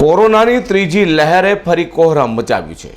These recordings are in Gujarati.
કોરોનાની ત્રીજી લહેરે ફરી કોહરામ મચાવ્યું છે.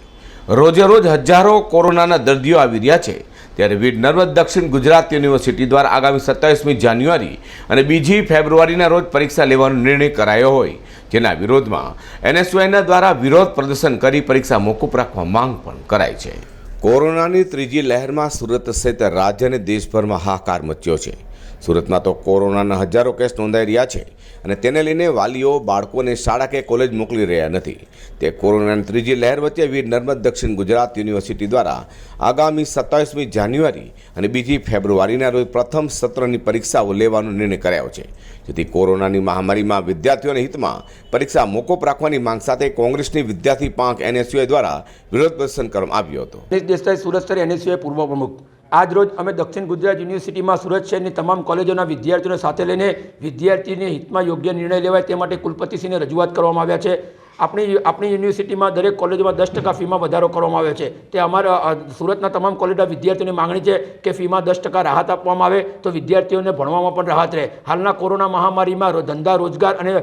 રોજે રોજ હજારો કોરોનાના દર્દીઓ આવી રહ્યા છે. ત્યારે વીર નર્મદ દક્ષિણ ગુજરાત યુનિવર્સિટી દ્વારા આગામી સત્તાવીસમી જાન્યુઆરી અને બીજી ફેબ્રુઆરીના રોજ પરીક્ષા લેવાનો નિર્ણય કરાયો હોય, જેના વિરોધમાં એનએસયુઆઈના દ્વારા વિરોધ પ્રદર્શન કરી પરીક્ષા મોકૂફ રાખવા માંગ પણ કરાઈ છે. કોરોનાની ત્રીજી લહેરમાં સુરત સહિત રાજ્ય અને દેશભરમાં હાહાકાર મચ્યો છે. સુરતમાં તો કોરોનાના હજારો કેસ નોંધાઈ રહ્યા છે અને તેને લઈને વાલીઓ બાળકોને શાળા કે કોલેજ મોકલી રહ્યા નથી. તે કોરોનાની ત્રીજી લહેર વચ્ચે વીર નર્મદ દક્ષિણ ગુજરાત યુનિવર્સિટી દ્વારા આગામી સત્તાવીસમી જાન્યુઆરી અને બીજી ફેબ્રુઆરીના રોજ પ્રથમ સત્રની પરીક્ષાઓ લેવાનો નિર્ણય કરાયો છે. જેથી કોરોનાની મહામારીમાં વિદ્યાર્થીઓના હિતમાં પરીક્ષા મોકૂફ રાખવાની માંગ સાથે કોંગ્રેસની વિદ્યાર્થી પાંખ એનએસયુઆઈ દ્વારા વિરોધ પ્રદર્શન કરવામાં આવ્યો હતો. દેસાઈ સુરત સ્તરે એનએસયુઆઈ પૂર્વ પ્રમુખ આજ રોજ અમે દક્ષિણ ગુજરાત યુનિવર્સિટીમાં સુરત શહેરની તમામ કોલેજોના વિદ્યાર્થીઓને સાથે લઈને વિદ્યાર્થીને હિતમાં યોગ્ય નિર્ણય લેવાય તે માટે કુલપતિશ્રીને રજૂઆત કરવામાં આવ્યા છે. આપણી આપણી યુનિવર્સિટીમાં દરેક કોલેજોમાં દસ ટકા ફીમાં વધારો કરવામાં આવ્યો છે. તે અમારા સુરતના તમામ કોલેજના વિદ્યાર્થીઓની માંગણી છે કે ફીમાં દસ ટકા રાહત આપવામાં આવે તો વિદ્યાર્થીઓને ભણવામાં પણ રાહત રહે. હાલના કોરોના મહામારીમાં ધંધા રોજગાર અને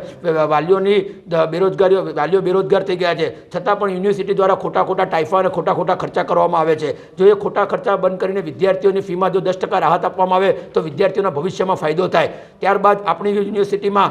વાલીઓની બેરોજગારીઓ, વાલીઓ બેરોજગાર થઈ ગયા છે. છતાં પણ યુનિવર્સિટી દ્વારા ખોટા ખોટા ટાઈફા અને ખોટા ખોટા ખર્ચા કરવામાં આવે છે. જો એ ખોટા ખર્ચા બંધ કરીને વિદ્યાર્થીઓની ફીમાં જો દસ ટકા રાહત આપવામાં આવે તો વિદ્યાર્થીઓના ભવિષ્યમાં ફાયદો થાય. ત્યારબાદ આપણી યુનિવર્સિટીમાં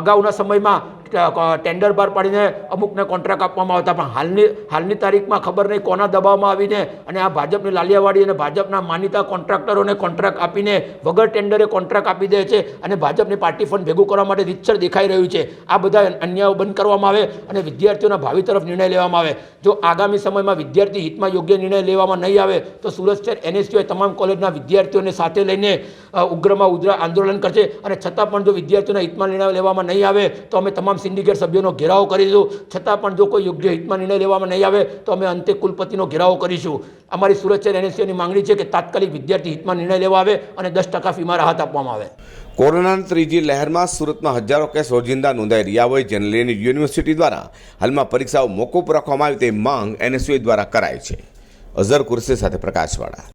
અગાઉના સમયમાં ટેન્ડર બહાર પાડીને અમુકને કોન્ટ્રાક્ટ આપવામાં આવતા. પણ હાલની હાલની તારીખમાં ખબર નહીં કોના દબાવમાં આવીને અને આ ભાજપની લાલિયાવાડી અને ભાજપના માનીતા કોન્ટ્રાક્ટરોને કોન્ટ્રાક્ટ આપીને વગર ટેન્ડરે કોન્ટ્રાક્ટ આપી દે છે અને ભાજપની પાર્ટી ફંડ ભેગું કરવા માટે રીતસર દેખાઈ રહ્યું છે. આ બધા અન્યાયો બંધ કરવામાં આવે અને વિદ્યાર્થીઓના ભાવિ તરફ નિર્ણય લેવામાં આવે. જો આગામી સમયમાં વિદ્યાર્થી હિતમાં યોગ્ય નિર્ણય લેવામાં નહીં આવે, તો સુરત શહેર એનએસયુઆઈ તમામ કોલેજના વિદ્યાર્થીઓને સાથે લઈને ઉગ્રમાં ઉગ્ર આંદોલન કરશે. અને છતાં પણ જો વિદ્યાર્થીઓના હિતમાં નિર્ણય લેવામાં નહીં આવે, તો અમે તમામ સિન્ડિકેટ સભ્યોનો ઘેરાવો કરીશું છતાં પણ જો કોઈ યોગ્ય હિતમાં નિર્ણય લેવામાં નહીં આવે, તો અમે અંતે કુલપતિનો ઘેરાવો કરીશું. અમારી સુરત શહેર એનએસસીઓની માંગણી છે કે તાત્કાલિક વિદ્યાર્થી હિતમાં નિર્ણય લેવા આવે અને દસ ટકા ફીમાં રાહત આપવામાં આવે. કોરોનાની ત્રીજી લહેરમાં સુરતમાં હજારો કેસ રોજિંદા નોંધાઈ રહ્યા હોય, જેને લઈને યુનિવર્સિટી દ્વારા હાલમાં પરીક્ષાઓ મોકૂફ રાખવામાં આવી તે માંગ એનએસયુ દ્વારા કરાઈ છે. અઝર કુરસી સાથે પ્રકાશવાળા.